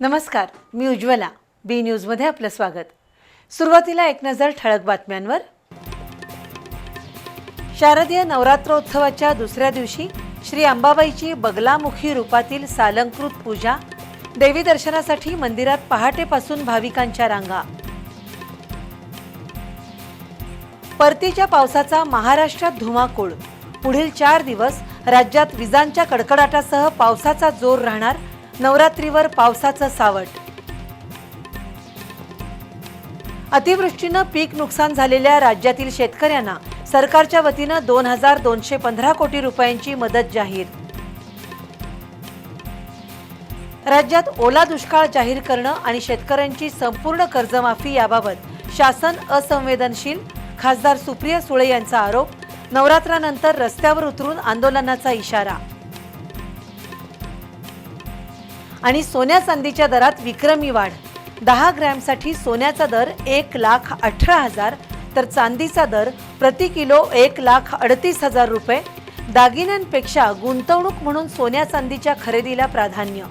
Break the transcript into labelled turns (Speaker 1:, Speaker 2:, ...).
Speaker 1: नमस्कार मी उज्ज्वला बी न्यूजमध्ये आपलं स्वागत. सुरुवातीला एक नजर ठळक बातम्यांवर. शारदीय नवरात्रोत्सवाच्या दुसऱ्या दिवशी श्री अंबाबाईची बगलामुखी रूपातील सालंकृत पूजा देवी दर्शनासाठी मंदिरात पहाटेपासून भाविकांच्या रांगा. परतीच्या पावसाचा महाराष्ट्रात धुमाकूळ. पुढील चार दिवस राज्यात विजांच्या कडकडाटासह पावसाचा जोर राहणार नवरात्रीवर पावसाचं सावट. अतिवृष्टीनं पीक नुकसान झालेल्या राज्यातील शेतकऱ्यांना सरकारच्या वतीनं दोन हजार दोनशे पंधरा कोटी रुपयांची मदत जाहीर. राज्यात ओला दुष्काळ जाहीर करणं आणि शेतकऱ्यांची संपूर्ण कर्जमाफी याबाबत शासन असंवेदनशील खासदार सुप्रिया सुळे यांचा आरोप नवरात्रानंतर रस्त्यावर उतरून आंदोलनाचा इशारा. आणि सोन्या चांदीच्या दरात विक्रमी वाढ. दहा ग्रॅमसाठी सोन्याचा दर एक लाख अठरा हजार तर चांदीचा दर प्रति किलो एक लाख अडतीस हजार रुपये. दागिन्यांपेक्षा गुंतवणूक म्हणून सोन्या चांदीच्या खरेदीला प्राधान्य.